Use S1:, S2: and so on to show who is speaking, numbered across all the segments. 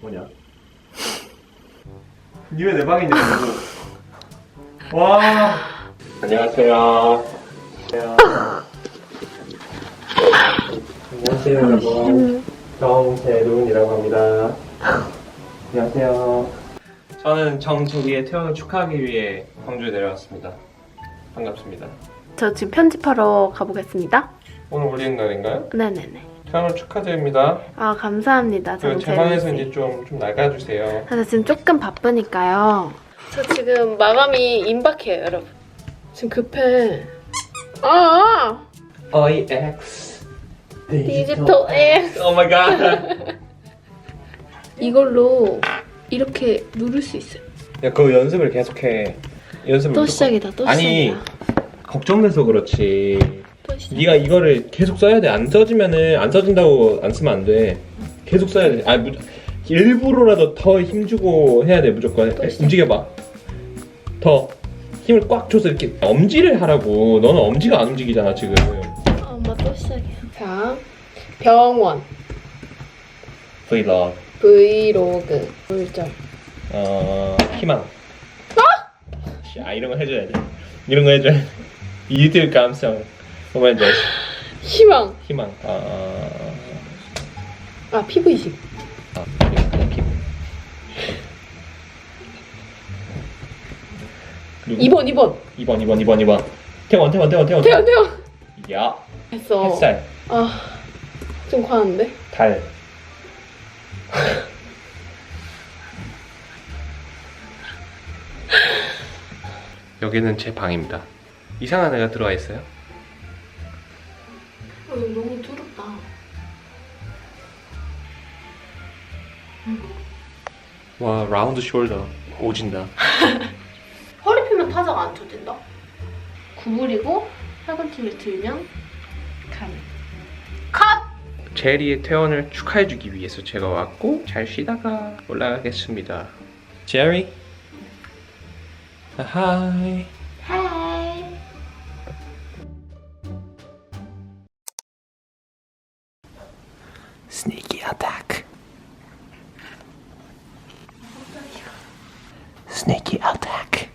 S1: 뭐냐? 니왜 내 방에 있냐고. 와. 안녕하세요. 안녕하세요, 여러분. 정재룬이라고 합니다. 안녕하세요. 저는 정재리의 태어날 축하하기 위해 광주에 내려왔습니다. 반갑습니다.
S2: 저 지금 편집하러 가보겠습니다.
S1: 오늘 올리는 날인가요?
S2: 네네네.
S1: 태어날 축하드립니다.
S2: 아 감사합니다.
S1: 그리고 제 방에서 이제 좀, 좀 나가주세요.
S2: 아, 저 지금 조금 바쁘니까요. 저 지금 마감이 임박해요, 여러분. 지금 급해. 아,
S1: OEX.
S2: 디지털 X.
S1: 오 마이 갓.
S2: 이걸로 이렇게 누를 수 있어요.
S1: 야, 그 연습을 계속해. 연습을
S2: 또 시작이다, 또
S1: 아니,
S2: 시작이다.
S1: 걱정돼서 그렇지.
S2: 또 시작.
S1: 네가 이거를 계속 써야 돼. 안 써지면은 안 써진다고 안 쓰면 안 돼. 계속 써야 돼. 아, 무, 일부러라도 더 힘주고 해야 돼. 무조건
S2: 또 시작.
S1: 움직여봐. 더 힘을 꽉 줘서 이렇게 엄지를 하라고. 너는 엄지가 안 움직이잖아 지금.
S2: 아, 엄마 또 시작이야. 자, 병원,
S1: 브이로그.
S2: 브이로그, 물절.
S1: 어 희망. 아 이런 거 해줘야 돼. 이런 거 해줘야 돼. 이들 감성. 뭐만 돼?
S2: 희망.
S1: 희망. 아,
S2: 아, 피부 이식.
S1: 아, 아 피부. 그리고
S2: 2번, 2번.
S1: 2번, 2번, 2번, 2번. 태원, 태원, 태원, 태원.
S2: 태연, 태연.
S1: 야,
S2: 했어.
S1: 햇살,
S2: 아, 좀 과한데?
S1: 달. 여기는 제 방입니다. 이상한 애가 들어와 있어요.
S2: 어, 너무 두렵다.
S1: 와, 라운드 숄더 오진다.
S2: 허리 펴면 타자가 안 쳐진다. 구부리고 팔꿈치를 들면. 컷!
S1: 제리의 퇴원을 축하해주기 위해서 제가 왔고 잘 쉬다가 올라가겠습니다. 제리, 하이.
S2: 하이.
S1: Sneaky attack. Sneaky attack.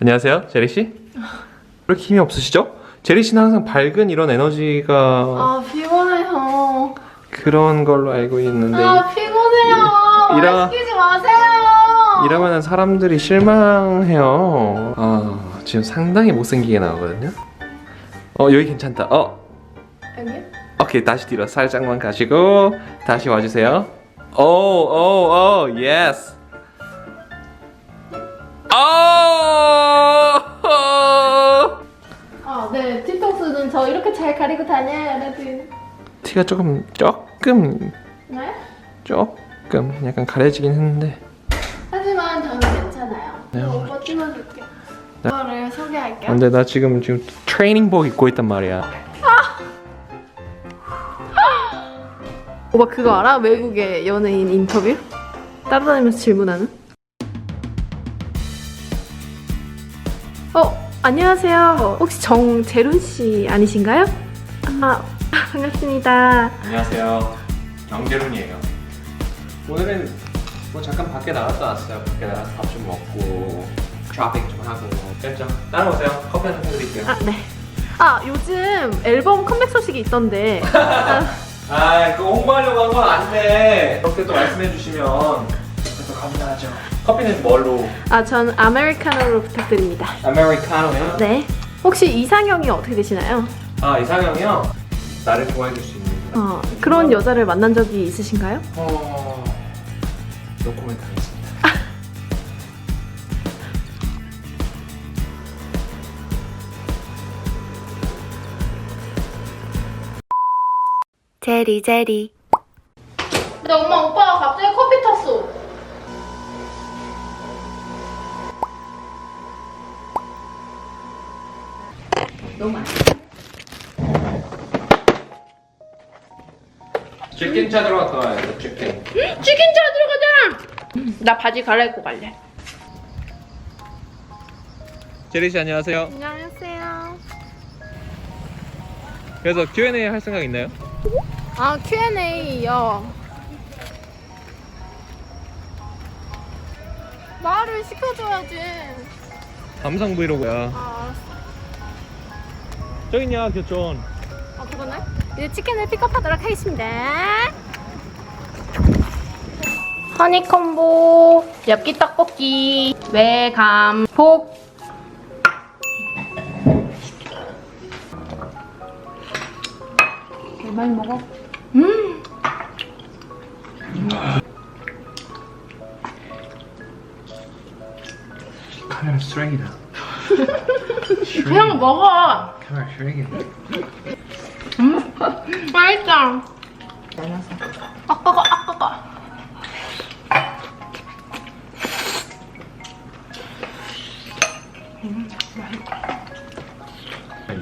S1: 안녕하세요, 제리 씨. 왜 이렇게 힘이 없으시죠? 제리 씨는 항상 밝은 이런 에너지가
S2: 아, 피곤해요.
S1: 그런 걸로 알고 있는데
S2: 아, 피곤해요.
S1: 이라-
S2: 말 시키지 마세요.
S1: 이러면 사람들이 실망해요. 아, 지금 상당히 못생기게 나오거든요. 어, 여기 괜찮다. 어,
S2: 여기?
S1: 오케이 다시 뒤로 살짝만 가시고 다시 와주세요. 오, 오, 오, 예스. 오,
S2: 아, 네. 저 이렇게 잘 가리고 다녀요, 여러분.
S1: 티가 조금 조금
S2: 네?
S1: 조금 약간 가려지긴 했는데
S2: 하지만 저는 괜찮아요.
S1: 네,
S2: 저 오빠 찍어줄게요.
S1: 네.
S2: 이거를 소개할게요.
S1: 근데 나 지금 지금 트레이닝복 입고 있단 말이야.
S2: 오빠 그거 알아? 외국의 연예인 인터뷰? 따라다니면서 질문하는? 어, 안녕하세요. 혹시 정재룬 씨 아니신가요? 아, 반갑습니다.
S1: 안녕하세요. 정재룬이에요. 오늘은 뭐 잠깐 밖에 나갔다 왔어요. 밖에 나가서 밥 좀 먹고 쇼핑 좀 하고 그랬죠. 따라오세요. 커피 한잔 해드릴게요.
S2: 아, 네. 아, 요즘 앨범 컴백 소식이 있던데. 아,
S1: 아, 그거 홍보하려고 한 건 안 돼. 그렇게 또 말씀해 주시면 또 감사하죠. 커피는 뭘로?
S2: 아, 전 아메리카노로 부탁드립니다.
S1: 아메리카노요?
S2: 네. 혹시 이상형이 어떻게 되시나요?
S1: 아, 이상형이요? 나를 좋아해 줄 수 있는.
S2: 어, 그런 여자를 만난 적이 있으신가요?
S1: 어... 노코멘트 하겠습니다.
S2: 제리 제리 근데 엄마 오빠가 갑자기 커피 탔어 너무 많이
S1: 치킨 찾으러 갔다 와야죠, 치킨.
S2: 치킨 찾으러 가자 나 바지 갈아입고 갈래.
S1: 제리 씨 안녕하세요.
S2: 안녕하세요.
S1: 그래서 Q&A 할 생각 있나요?
S2: 아 Q&A요. 말을 시켜줘야지.
S1: 감상 브이로그야.
S2: 아,
S1: 저기 있냐 교촌.
S2: 아 그러네. 이제 치킨을 픽업하도록 하겠습니다. 허니콤보, 엽기 떡볶이, 외감, 복. 많이 먹어. 음.
S1: 카메라 쓰레기다.
S2: 그냥 먹어.
S1: 카메라 쓰레기다.
S2: 맛있다. 아까가 아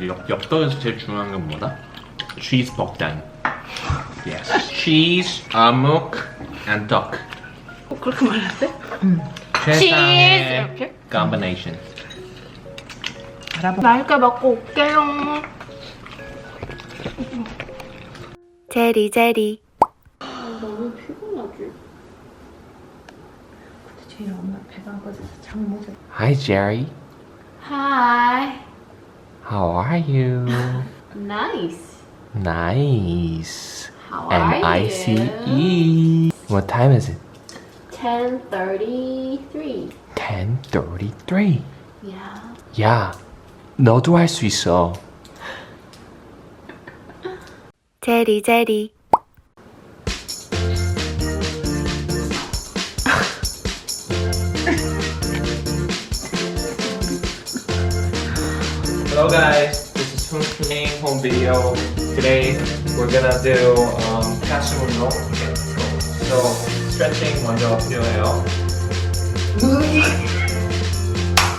S1: 엽, 엽떡에서 제일 중요한 건 뭐다? cheese 볶단. Yes. cheese, 어묵, and duck.
S2: 어, 그렇게 말했대?
S1: 최상의
S2: cheese 이렇게?
S1: combination.
S2: 맛있게 먹고 올게요.
S3: 제리 제리
S2: 너무 피곤하지?
S1: Hi Jerry.
S2: Hi.
S1: How are you?
S2: Nice.
S1: nice.
S2: How
S1: N
S2: are
S1: I
S2: you?
S1: C E. What time is it?
S2: 10:33.
S1: 10:33.
S2: Yeah.
S1: 야, 너도 할 수 있어.
S3: 제리 제리
S1: Home Video. Today we're gonna do um, 가슴 운동. Okay, let's go. So stretching 먼저 필요해요. 무기.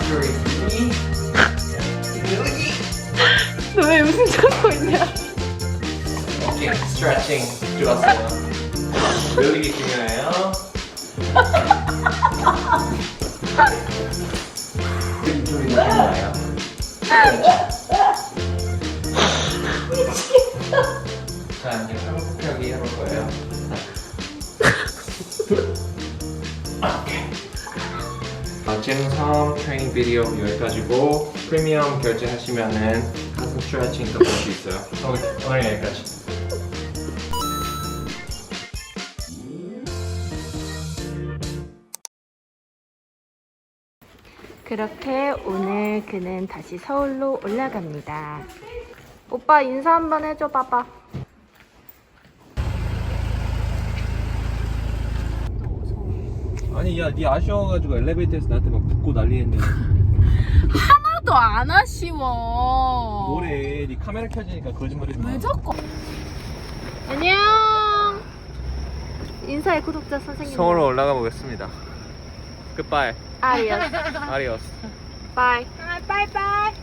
S1: Three.
S2: 너왜 웃음 참고 있냐?
S1: 오케이, stretching 좋았어요. 늘리기 중요해요. 좀 중요해요. 자, 이제 팔굽혀펴기 해볼 거예요. 오케이. 어, 잼섬 트레이닝 비디오 여기까지고 프리미엄 결제하시면은 가슴 스트레칭도 볼 수 있어요. 오늘, 오늘 여기까지.
S3: 그렇게 오늘 그는 다시 서울로 올라갑니다 오빠 인사 한번 해줘 봐봐
S1: 아니 야 니 아쉬워가지고 엘리베이터에서 나한테 막 붙고 난리 했네
S2: 하나도 안 아쉬워.
S1: 뭐래 니 카메라 켜지니까 거짓말이지 마
S2: 왜 자꾸? 안녕.
S3: 인사해 구독자 선생님
S1: 서울로 올라가 보겠습니다 끝바이
S3: 아리오스
S1: 아리오스
S3: 바이
S2: 바이바이.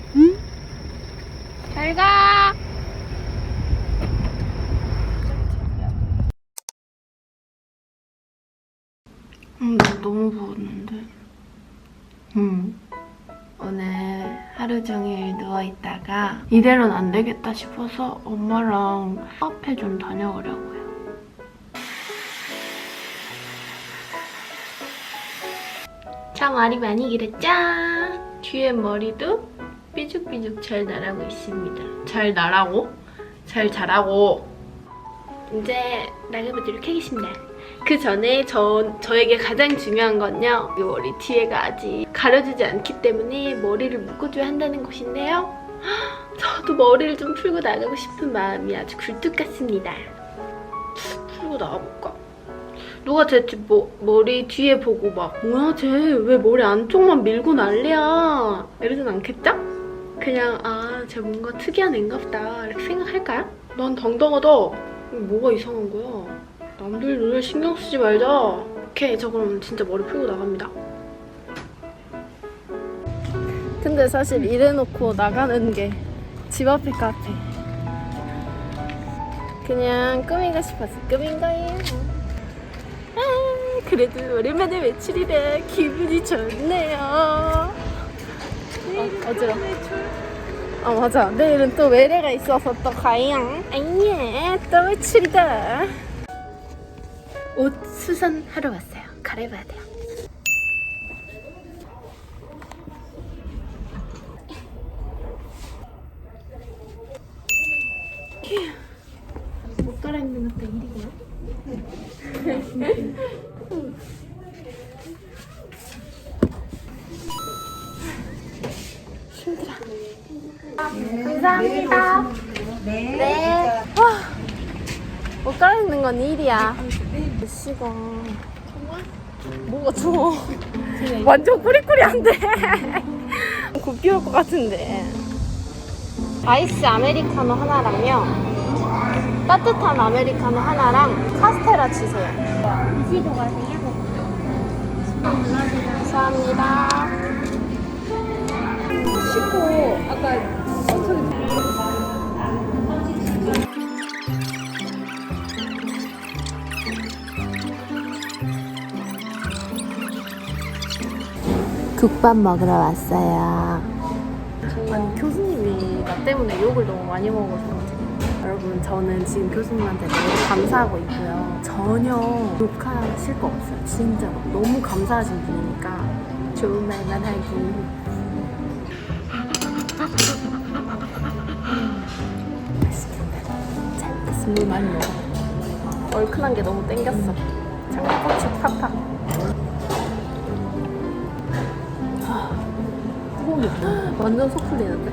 S2: 잘 가. 음, 나 너무 부었는데. 음. 오늘 하루 종일 누워있다가 이대로는 안 되겠다 싶어서 엄마랑 카페 좀 다녀오려고요. 참 말이 많이 길었죠? 뒤에 머리도 삐죽삐죽 잘 나라고 있습니다. 잘 나라고? 잘 자라고. 이제 나가보도록 하겠습니다. 그 전에 저, 저에게 가장 중요한 건요. 이 머리 뒤에가 아직 가려지지 않기 때문에 머리를 묶어줘야 한다는 것인데요. 저도 머리를 좀 풀고 나가고 싶은 마음이 아주 굴뚝 같습니다. 풀고 나가볼까? 누가 대체 뭐, 머리 뒤에 보고 막 뭐야 쟤 왜 머리 안쪽만 밀고 난리야 이러진 않겠죠? 그냥 아쟤 뭔가 특이한 애인가 보다 이렇게 생각할까요? 난 이거 뭐가 이상한 거야 남들 눈을 신경 쓰지 말자 오케이 저 그럼 진짜 머리 풀고 나갑니다 근데 사실 이래놓고 나가는 게 집 앞에 카페 그냥 꾸미고 싶어서 꾸민 거예요 아 그래도 오랜만에 외출이라 기분이 좋네요. 어, 어지러. 어 맞아. 내일은 또 외래가 있어서 또 가요. 아니야, 또 외출이다. 옷 수선하러 왔어요. 갈아입어야 돼요. 못 갈아입는 것도. 힘들어. 감사합니다. 네. 와, 못 갈아입는 건 일이야. 시가 정말? 뭐가 추워? 완전 꾸리꾸리한데. 곧 비올 것 같은데. 아이스 아메리카노 하나랑요. 따뜻한 아메리카노 하나랑 카스테라 주세요.
S4: 드시고 가세요.
S2: 감사합니다. 씻고 아까
S3: 국밥 먹으러 왔어요.
S2: 아니 교수님이 나 때문에 욕을 너무 많이 먹어서 여러분 저는 지금 교수님한테 너무 감사하고 있고요. 전혀 욕하실 거 없어요. 진짜로 너무 감사하신 분이니까 좋은 말만 하기. 물 많이 먹어 얼큰한 게 너무 땡겼어. 장꼬치 팍팍 완전 속 풀리는데?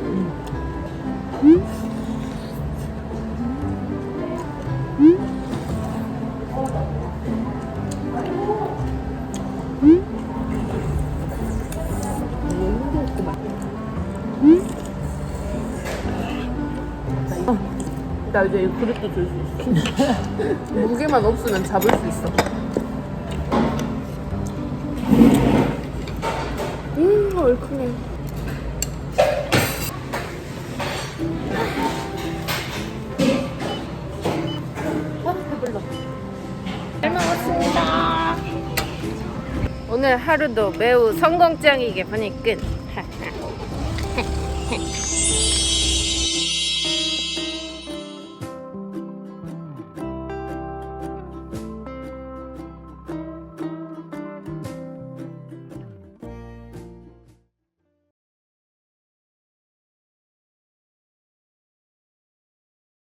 S2: 나 이제 이 그릇도 줄 수 있어. 무게만 없으면 잡을 수 있어. 음, 얼큰해. 오늘 하루도 매우 성공적이게 보니 끝.